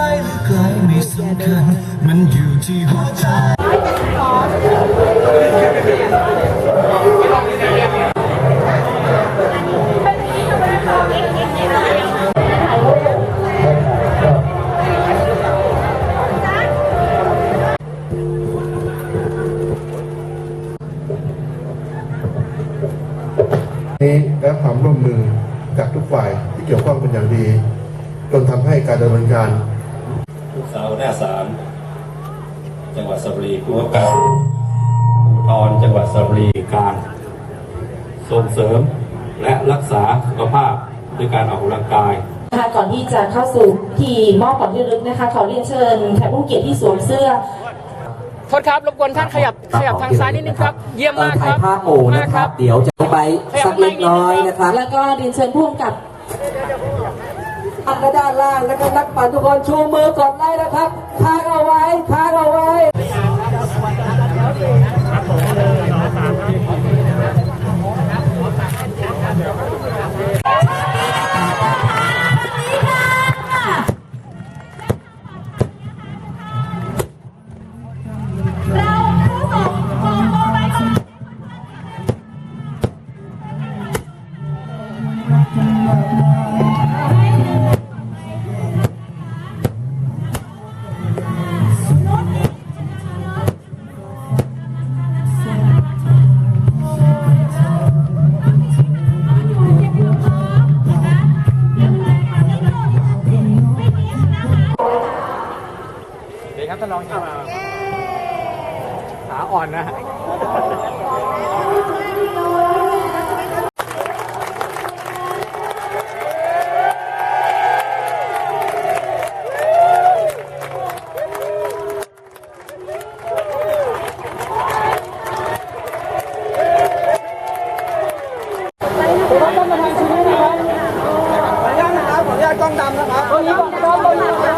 ล้หรือไกลไม่สำคัญมันอยู่ที่หัวใจนี้และความร่วมมือจากทุกฝ่ายที่เกี่ยวข้องเป็นอย่างดี จนทำให้การดำเนินการ ลูกสาวหน้าศาลจังหวัดสระบุรีผู้ว่าการภูธรจังหวัดสระบุรีการส่งเสริมและรักษาสุขภาพด้วยการออกกำลังกายค่ะก่อนที่จะเข้าสู่พิธีมอบของที่ระลึกนะคะ ขอเรียนเชิญแขกผู้เกียรติที่สวมเสื้อโทษครับรบกวนท่านขยับขยับทางซ้ายนิดนึงครับ เยี่ยมมากครับถ่ายภาพหมู่นะครับ เดี๋ยวจะไปสักเล็กน้อยนะครับ แล้วก็เรียนเชิญผู้กำกับอันด้านล่างแล้วก็นักปั่นทุกคนชูมือกดไลค์นะครับทางเอาไว้ทางเอาไว้ ครับท่านรองครับขาอ่อนนะกล้องดำนะครับ